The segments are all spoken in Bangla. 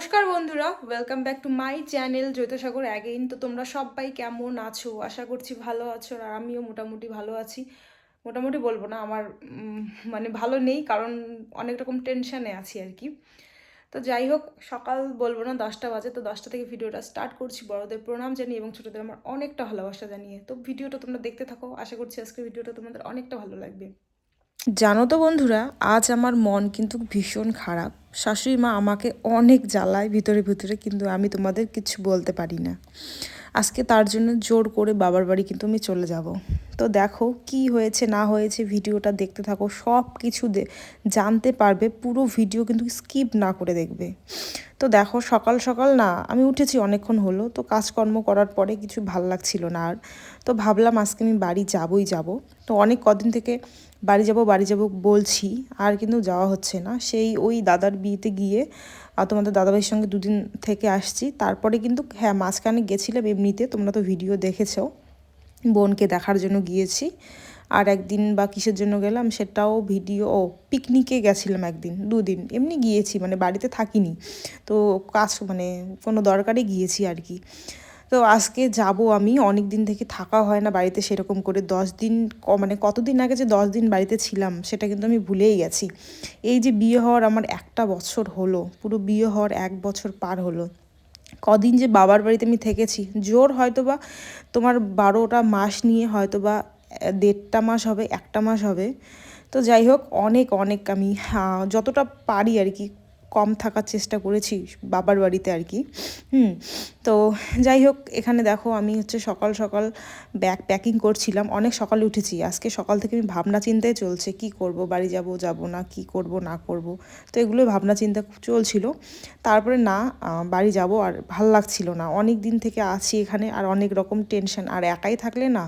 নমস্কার বন্ধুরা welcome back to my channel Jyotisagar again তো তোমরা সবাই কেমন আছো? আশা করছি ভালো আছো আর আমিও মোটামুটি ভালো আছি। মোটামুটি বলব না, আমার মানে ভালো নেই, কারণ অনেক রকম টেনশানে আছি আর কি। তো যাই হোক, সকাল বলব না, দশটা বাজে, তো দশটা থেকে ভিডিওটা স্টার্ট করছি, বড়দের প্রণাম জানিয়ে এবং ছোটোদের আমার অনেকটা ভালোবাসা জানিয়ে। তো ভিডিওটা তোমরা দেখতে থাকো, আশা করছি আজকের ভিডিওটা তোমাদের অনেকটা ভালো লাগবে। জানো তো বন্ধুরা, আজ আমার মন কিন্তু ভীষণ খারাপ। শাশুড়ি মা আমাকে অনেক জ্বালায় ভিতরে ভিতরে, কিন্তু আমি তোমাদের কিছু বলতে পারি না। আজকে তার জন্য জোর করে বাবার বাড়ি কিন্তু আমি চলে যাব। তো দেখো কি হয়েছে, না হয়েছে, ভিডিওটা দেখতে থাকো, সব কিছু জানতে পারবে, পুরো ভিডিও কিন্তু স্কিপ না করে দেখবে। তো দেখো সকাল সকাল না, আমি উঠেছি অনেকক্ষণ হলো, তো কাজকর্ম করার পরে কিছু ভালো লাগছিল না আর। তো ভাবলাম আজকে আমি বাড়ি যাবই যাব। তো অনেক কদিন থেকে বাড়ি যাব বাড়ি যাব বলছি, আর কিন্তু যাওয়া হচ্ছে না। সেই ওই দাদার বিয়েতে গিয়ে তোমাদের দাদাভাইয়ের সঙ্গে দুদিন থেকে আসছি। তারপরে কিন্তু হ্যাঁ মাঝখানে গেছিলাম এমনিতে, তোমরা তো ভিডিও দেখেছ। বোনকে দেখার জন্য গিয়েছি। আর একদিন বা কিসের জন্য গেলাম, সেটাও ভিডিও, ও, পিকনিকে গেছিলাম একদিন, দুদিন। এমনি গিয়েছি মানে বাড়িতে থাকিনি। তো কাজ মানে কোনো দরকারে গিয়েছি আর কি। তো আজকে যাব আমি। অনেক দিন থেকে থাকা হয় না বাড়িতে সেরকম করে। দশ দিন মানে কতদিন আগে যে দশ দিন বাড়িতে ছিলাম সেটা কিন্তু আমি ভুলেই গেছি। এই যে বিয়ে হওয়ার আমার একটা বছর হলো পুরো বিয়ে হওয়ার এক বছর পার হলো। কদিন যে বাবার বাড়িতে আমি থেকেছি জোর হয়তো বা তোমার বারোটা মাস নিয়ে হয়তো বা দেড়টা মাস হবে একটা মাস হবে। তো যাই হোক অনেক অনেক আমি আহ, যতটা পারি আর কি কম থাকার চেষ্টা করেছি বাবার বাড়িতে আর কি। হুম, তো যাই হোক, এখানে দেখো আমি হচ্ছে সকাল সকাল ব্যাগ প্যাকিং করছিলাম। অনেক সকালে উঠেছি, আজকে সকাল থেকে আমি ভাবনা চিন্তায় চলছে কি করব, বাড়ি যাব যাব না, কি করব, না করব। তো এগুলো ভাবনা চিন্তা চলছিল। তারপরে না বাড়ি যাব আর ভালো লাগছিল না। অনেক দিন থেকে আছি এখানে আর অনেক রকম টেনশন আর একাই থাকলে না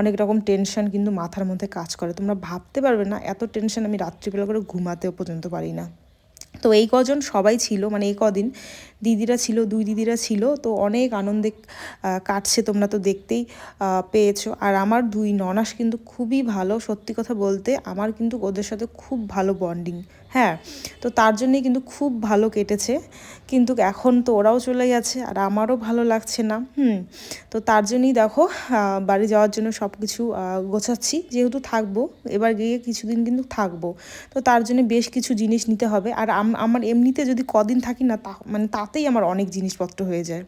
অনেক রকম টেনশন কিন্তু মাথার মধ্যে কাজ করে। তোমরা ভাবতে পারবে না, এত টেনশন আমি রাত্রিবেলা করে ঘুমাতেও পর্যন্ত পারি না। তো এই কজন সবাই ছিল মানে এই কদিন দিদিরা ছিল, দুই দিদিরা ছিল, তো অনেক আনন্দে কাটছে তোমরা তো দেখতেই পেয়েছ। আর আমার দুই ননাস কিন্তু খুবই ভালো, সত্যি কথা বলতে, আমার কিন্তু ওদের সাথে খুব ভালো বন্ডিং হ্যাঁ তো তার জন্যেই কিন্তু খুব ভালো কেটেছে। কিন্তু এখন তো ওরাও চলে গেছে আর আমারও ভালো লাগছে না। হুম, তো তার জন্যই দেখো বাড়ি যাওয়ার জন্য সব কিছু গোছাচ্ছি। যেহেতু থাকব, এবার গিয়ে কিছুদিন কিন্তু থাকব। তো তার জন্য বেশ কিছু জিনিস নিতে হবে। আর আম- আমার এমনিতে যদি কদিন থাকি না, তা মানে তাতেই আমার অনেক জিনিসপত্র হয়ে যায়।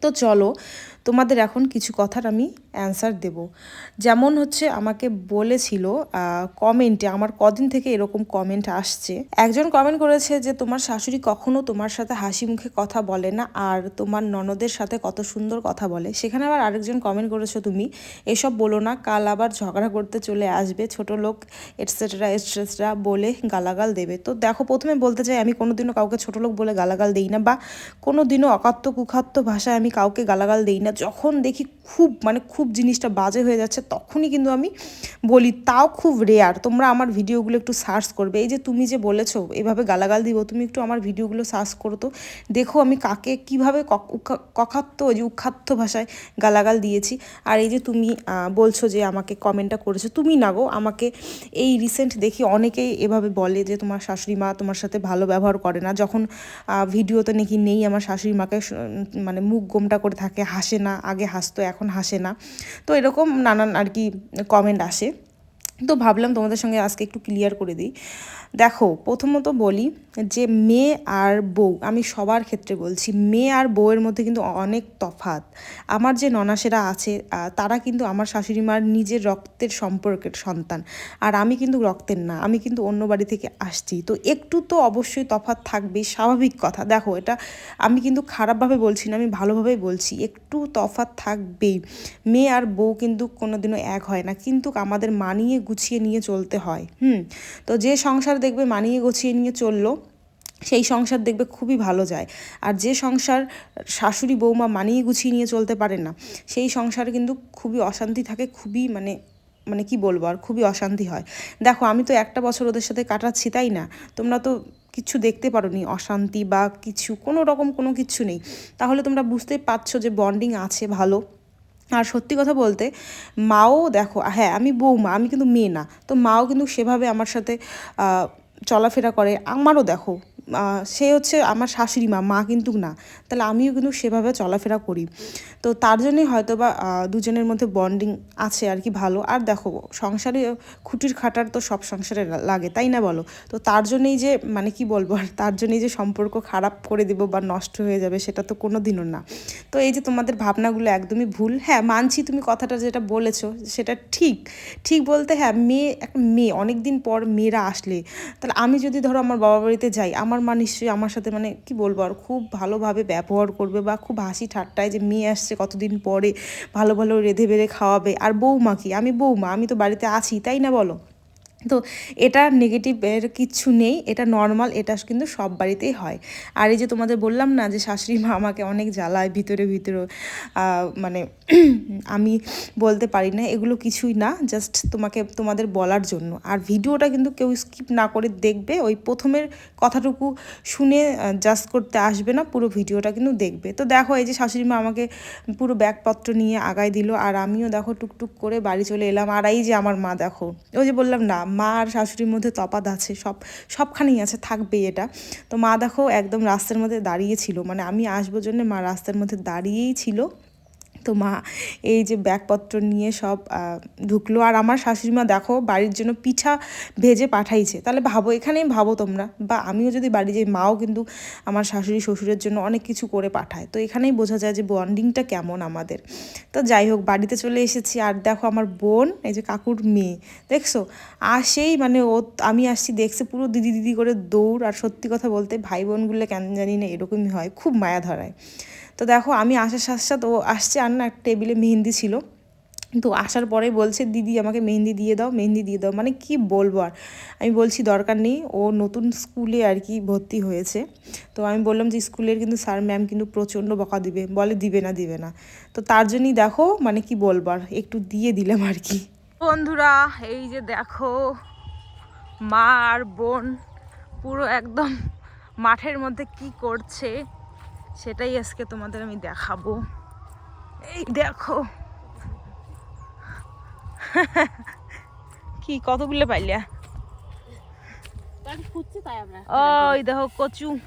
তো চলো তোমাদের এখন কিছু কথার আমি অ্যান্সার দেব। যেমন হচ্ছে আমাকে বলেছিল কমেন্টে আমার কদিন থেকে এরকম কমেন্ট আসছে। একজন কমেন্ট করেছে যে, তোমার শাশুড়ি কখনো তোমার সাথে হাসি মুখে কথা বলে না, আর তোমার ননদের সাথে কত সুন্দর কথা বলে। সেখানে আবার আরেকজন কমেন্ট করেছ তুমি, এসব বলো না, কাল আবার ঝগড়া করতে চলে আসবে, ছোট লোক এটসেট্রা এটসেট্রা বলে গালাগাল দেবে। তো দেখো, প্রথমে বলতে চাই, আমি কোনোদিনও কাউকে ছোট লোক বলে গালাগাল দেই না, বা কোনো দিনও কুখাত্য ভাষায় আমি কাউকে গালাগাল দেই না। যখন দেখি খুব মানে খুব জিনিসটা বাজে হয়ে যাচ্ছে, তখনই কিন্তু আমি বলি, তাও খুব রেয়ার তোমরা আমার ভিডিওগুলো একটু সার্চ করবে। এই যে তুমি যে বলেছ, এভাবে গালাগাল দিব, তুমি একটু আমার ভিডিওগুলো সার্চ করো তো। দেখো আমি কাকে কীভাবে কখাত্য যে উখাত্য ভাষায় গালাগাল দিয়েছি। আর এই যে তুমি বলছো যে আমাকে কমেন্টটা করেছ, তুমি না গো, আমাকে এই রিসেন্ট দেখি অনেকেই এভাবে বলে যে, তোমার শাশুড়ি মা তোমার সাথে ভালো ব্যবহার করে না। যখন ভিডিওতে নাকি নেই আমার শাশুড়ি মাকে মানে মুখ গোমটা করে থাকে, হাসে না, আগে হাসতো, এখন হাসে না। তো এরকম নানান আর কি কমেন্ট আসে। তো ভাবলাম তোমাদের সঙ্গে আজকে একটু ক্লিয়ার করে দিই। দেখো, প্রথমত বলি যে মেয়ে আর বউ, আমি সবার ক্ষেত্রে বলছি, মেয়ে আর বউয়ের মধ্যে কিন্তু অনেক তফাৎ। আমার যে ননাসেরা আছে তারা কিন্তু আমার শাশুড়ি মার নিজের রক্তের সম্পর্কের সন্তান। আর আমি কিন্তু রক্তের না, আমি কিন্তু অন্য বাড়ি থেকে আসছি। তো একটু তো অবশ্যই তফাৎ থাকবেই, স্বাভাবিক কথা। দেখো, এটা আমি কিন্তু খারাপভাবে বলছি না, আমি ভালোভাবেই বলছি, একটু তফাৎ থাকবেই। মেয়ে আর বউ কিন্তু কোনোদিনও এক হয় না, কিন্তু আমাদের মানিয়ে গুছিয়ে নিয়ে চলতে হয়, হুম? তো যে সংসার দেখবে মানিয়ে গুছিয়ে নিয়ে চলল সেই সংসার দেখবে খুবই ভালো যায়। আর যে সংসার শাশুড়ি বৌমা মানিয়ে গুছিয়ে নিয়ে চলতে পারে না, সেই সংসারে কিন্তু খুবই অশান্তি থাকে, খুবই মানে মানে কি বলব আর, খুবই অশান্তি হয়। দেখো, আমি তো একটা বছর ওদের সাথে কাটাচ্ছি, তাই না? তোমরা তো কিছু দেখতে পারোনি, অশান্তি বা কিছু, কোনো রকম কোনো কিছু নেই। তাহলে তোমরা বুঝতেই পারছ যে বন্ডিং আছে, ভালো। আর সত্যি কথা বলতে, মাও দেখো হ্যাঁ আমি বৌমা, আমি কিন্তু মেয়ে না। তো মাও কিন্তু সেভাবে আমার সাথে চলাফেরা করে। আমারও দেখো সে হচ্ছে আমার শাশুড়ি মা মা কিন্তু না। তাহলে আমিও কিন্তু সেভাবে চলাফেরা করি। তো তার জন্যই হয়তো বা দুজনের মধ্যে বন্ডিং আছে আর কি ভালো। আর দেখো, সংসারে খুঁটির খাটার তো সব সংসারে লাগে, তাই না বলো? তো তার জন্যই যে মানে কি বলব, আর তার জন্যই যে সম্পর্ক খারাপ করে দেবো বা নষ্ট হয়ে যাবে সেটা তো কোনো দিনও না। তো এই যে তোমাদের ভাবনাগুলো একদমই ভুল। হ্যাঁ মানছি তুমি কথাটা যেটা বলেছ, সেটা ঠিক। ঠিক বলতে হ্যাঁ মেয়ে, একটা মেয়ে অনেক দিন পর মেয়েরা আসলে। তাহলে আমি যদি ধরো আমার বাবা বাড়িতে যাই, আমার মা নিশ্চয়ই আমার সাথে মানে কি বলব আর খুব ভালোভাবে ব্যবহার করবে বা খুব হাসি ঠাট্টায় যে মেয়ে আসছে কতদিন পরে, ভালো ভালো রেঁধে বেড়ে খাওয়াবে। আর বৌমা কি? আমি বৌমা, আমি তো বাড়িতে আছি, তাই না বলো? তো এটা নেগেটিভ এর কিচ্ছু নেই, এটা নর্মাল এটা কিন্তু সব বাড়িতেই হয়। আর এই যে তোমাদের বললাম না যে শাশুড়ি মা আমাকে অনেক জ্বালায়, ভিতরে ভিতরে মানে আমি বলতে পারি না, এগুলো কিছুই না জাস্ট তোমাকে, তোমাদের বলার জন্য। আর ভিডিওটা কিন্তু কেউ স্কিপ না করে দেখবে, ওই প্রথমের কথাটুকু শুনে জাস্ট করতে আসবে না, পুরো ভিডিওটা কিন্তু দেখবে। তো দেখো, এই যে শাশুড়ি মা আমাকে পুরো ব্যাগপত্র নিয়ে আগায় দিল, আর আমিও দেখো টুকটুক করে বাড়ি চলে এলাম। আর এই যে আমার মা, দেখো, ওই যে বললাম না মা আর শাশুড়ির মধ্যে তপাত আছে, সব, সবখানেই আছে, থাকবে এটা। তো মা দেখো একদম রাস্তার মধ্যে দাঁড়িয়ে ছিল মানে আমি আসব জন্য মা রাস্তার মধ্যে দাঁড়িয়েই ছিল। তো মা এই যে ব্যাগপত্র নিয়ে সব ঢুকলো। আর আমার শাশুড়ি মা দেখো বাড়ির জন্য পিঠা ভেজে পাঠাইছে। তাহলে ভাবো, এখানেই ভাবো তোমরা। বা আমিও যদি বাড়ি যাই, মাও কিন্তু আমার শাশুড়ি শ্বশুরের জন্য অনেক কিছু করে পাঠায়। তো এখানেই বোঝা যায় যে বন্ডিংটা কেমন আমাদের। তো যাই হোক, বাড়িতে চলে এসেছি। আর দেখো আমার বোন, এই যে কাকুর মেয়ে, দেখছ? আসেই মানে ও, আমি আসছি দেখছে পুরো দিদি দিদি করে দৌড়। আর সত্যি কথা বলতে ভাই বোনগুলো কেন জানি না এরকমই হয়, খুব মায়া ধরায়। তো দেখো আমি আসার সাথে সাথে ও আসছে, আর না টেবিলে মেহেন্দি ছিল। তো আসার পরে বলছে, দিদি, আমাকে মেহেন্দি দিয়ে দাও, মেহেন্দি দিয়ে দাও। মানে কি বলব আর? আমি বলছি, দরকার নেই। ও নতুন স্কুলে আর কি ভর্তি হয়েছে। তো আমি বললাম যে, স্কুলের কিন্তু স্যার, ম্যাম কিন্তু প্রচণ্ড বকা দিবে। বলে, দিবে না দিবে না। তো তার জন্যই দেখো মানে কি বলব আর, একটু দিয়ে দিলাম আর কি। বন্ধুরা, এই যে দেখো, মা আর বোন পুরো একদম মাঠের মধ্যে কি করছে। সেটাই আজকে তোমাদের আমি দেখাবো। এই দেখো। কি কতগুলো পাইলা? কারণ খুঁজছে তাই আমরা ওই দেখো কচু।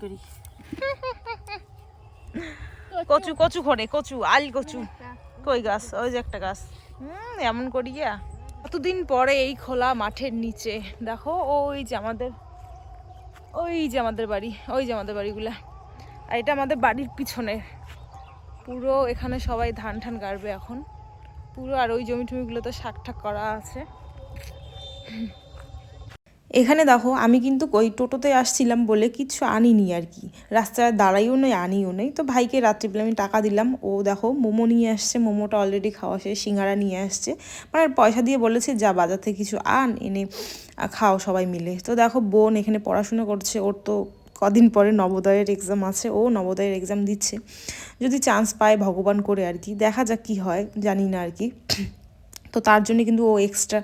করি? কচু কচু খড়ে কচু আল কচু। কই গাছ? ওই যে একটা গাছ। হুম এমন করিয়া কতদিন পরে এই খোলা মাঠের নিচে। দেখো ওই যে আমাদের ওই যে আমাদের বাড়ি ওই যে আমাদের বাড়িগুলা। আর এটা আমাদের বাড়ির পিছনে। পুরো এখানে সবাই ধান ঠান গাড়বে এখন। পুরো আর ওই জমি টমিগুলো তো শাক ঠাক করা আছে। এখানে দেখো, আমি কিন্তু ওই টোটোতে আসছিলাম বলে কিছু আনিনি আর কি। রাস্তায় দাঁড়াইও নেই আনিও নেই তো ভাইকে রাত্রিবেলা আমি টাকা দিলাম। ও দেখো, মোমো নিয়ে আসছে। মোমোটা অলরেডি খাওয়া শেষ, সিঙ্গারা নিয়ে আসছে। মানে পয়সা দিয়ে বলেছে, যা, বাজার থেকে কিছু আন, এনে খাও সবাই মিলে। তো দেখো, বোন এখানে পড়াশোনা করছে। ওর তো কদিন পরে নবোদয়ের এক্সাম আছে, ও নবোদয়ের এক্সাম দিচ্ছে। যদি চান্স পায় ভগবান করে আর কি, দেখা যাক কী হয়, জানি না আর কি। তো তার জন্য কিন্তু ও এক্সট্রা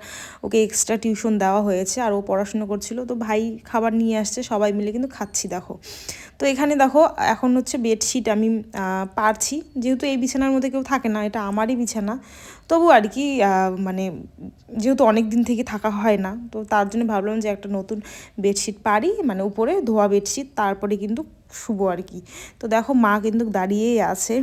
ওকে এক্সট্রা টিউশন দেওয়া হয়েছে আর ও পড়াশুনো করছিল। তো ভাই খাবার নিয়ে আসছে, সবাই মিলে কিন্তু খাচ্ছি, দেখো। তো এখানে দেখো, এখন হচ্ছে বেডশিট আমি পারছি। যেহেতু এই বিছানার মধ্যে কেউ থাকে না, এটা আমারই বিছানা। তবু আর কি মানে যেহেতু অনেক দিন থেকে থাকা হয় না, তো তার জন্য ভাবলাম যে একটা নতুন বেডশিট পারি মানে উপরে ধোয়া বেডশিট তারপরে কিন্তু শুভ আর কি। তো দেখো মা কিন্তু দাঁড়িয়েই আছে।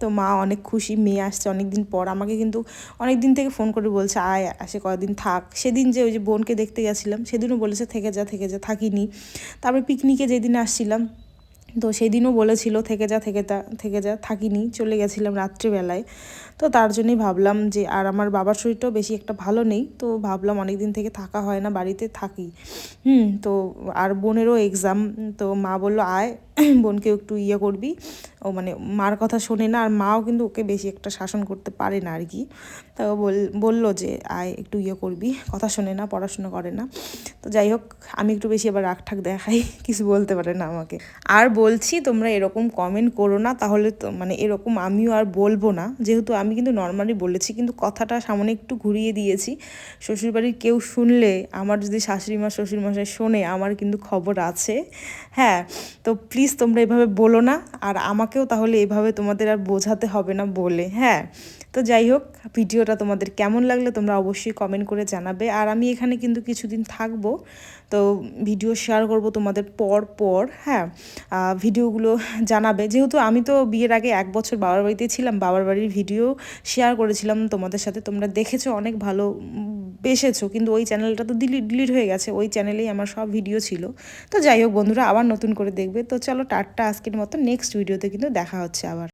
তো মা অনেক খুশি, মেয়ে আসছে অনেক দিন পর। আমাকে কিন্তু অনেক দিন থেকে ফোন করে বলছে, আয়, আসে কয়েকদিন থাক। সেদিন যে ওই যে বোনকে দেখতে গেছিলাম, সেদিনও বলেছে, থেকে যা থেকে যা, থাকিনি। তারপরে পিকনিকে যেদিন আসছিলাম, তো সেদিনও বলেছিল, থেকে যা থেকে যা থেকে যা, থাকিনি। চলে গেছিলাম রাত্রিবেলায়। তো তার জন্যই ভাবলাম যে, আর আমার বাবার শরীরটাও বেশি একটা ভালো নেই। তো ভাবলাম অনেক দিন থেকে থাকা হয় না, বাড়িতে থাকি। হুম, তো আর বোনেরও এক্সাম তো মা বলল, আয় বোনকে একটু ইয়ে করবি। ও মানে মার কথা শোনে না, আর মাও কিন্তু ওকে বেশি একটা শাসন করতে পারে না আর কি তা ও বল, বলল যে, আয়, একটু ইয়ে করবি, কথা শোনে না, পড়াশোনা করে না। তো যাই হোক, আমি একটু বেশি আবার রাগ ঠাক দেখাই, কিছু বলতে পারে না আমাকে। আর বলছি, তোমরা এরকম কমেন্ট করো না, তাহলে তো মানে এরকম আমিও আর বলব না। যেহেতু আমি কিন্তু নর্মালি বলেছি, কিন্তু কথাটা সামনে একটু ঘুরিয়ে দিয়েছি। শ্বশুরবাড়ির কেউ শুনলে, আমার যদি শাশুড়ি মা শ্বশুর মশাই শোনে, আমার কিন্তু খবর আছে। হ্যাঁ তো প্লিজ প্লিজ তোমরা এভাবে বলো না, আর আমাকেও তাহলে এভাবে তোমাদের আর বোঝাতে হবে না বলে। হ্যাঁ তো যাই হোক, ভিডিওটা তোমাদের কেমন লাগলে তোমরা অবশ্যই কমেন্ট করে জানাবে। আর আমি এখানে কিন্তু কিছুদিন থাকব, তো ভিডিও শেয়ার করব তোমাদের পর পর হ্যাঁ ভিডিওগুলো জানাবে। যেহেতু আমি তো বিয়ের আগে এক বছর বাবার বাড়িতে ছিলাম, বাবার বাড়ির ভিডিও শেয়ার করেছিলাম, তোমাদের সাথে তোমরা দেখেছ, অনেক ভালো বেসেছো। কিন্তু ওই চ্যানেলটা তো ডিলিট ডিলিট হয়ে গেছে, ওই চ্যানেলেই আমার সব ভিডিও ছিল। তো যাই হোক বন্ধুরা, আবার নতুন করে দেখবে। তো চলো টাটটা আজকের মতো নেক্সট ভিডিওতে কিন্তু দেখা হচ্ছে আবার।